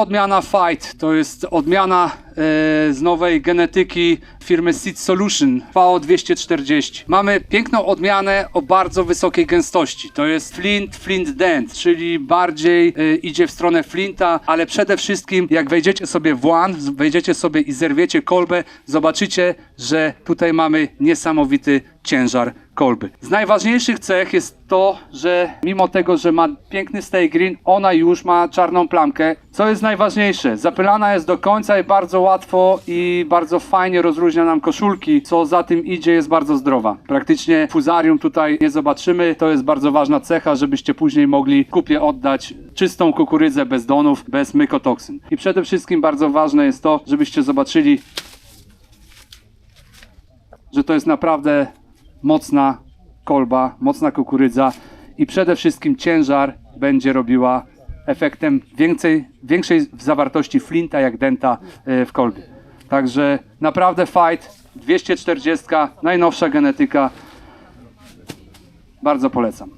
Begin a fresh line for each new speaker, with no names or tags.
Odmiana Fight to jest odmiana e, z nowej genetyki firmy Seed Solution VO240. Mamy piękną odmianę o bardzo wysokiej gęstości. To jest Flint Flint Dent, czyli bardziej e, idzie w stronę Flinta, ale przede wszystkim jak wejdziecie sobie w łan, wejdziecie sobie i zerwiecie kolbę, zobaczycie, że tutaj mamy niesamowity ciężar kolby. Z najważniejszych cech jest to, że mimo tego, że ma piękny stay green, ona już ma czarną plamkę. Co jest najważniejsze? Zapylana jest do końca i bardzo łatwo i bardzo fajnie rozróżnia nam koszulki, co za tym idzie jest bardzo zdrowa. Praktycznie fuzarium tutaj nie zobaczymy, to jest bardzo ważna cecha, żebyście później mogli kupie oddać czystą kukurydzę bez donów, bez mykotoksyn. I przede wszystkim bardzo ważne jest to, żebyście zobaczyli że to jest naprawdę mocna kolba, mocna kukurydza i przede wszystkim ciężar będzie robiła efektem więcej, większej zawartości flinta jak denta e, w kolbie. Także naprawdę fight 240, najnowsza genetyka. Bardzo polecam.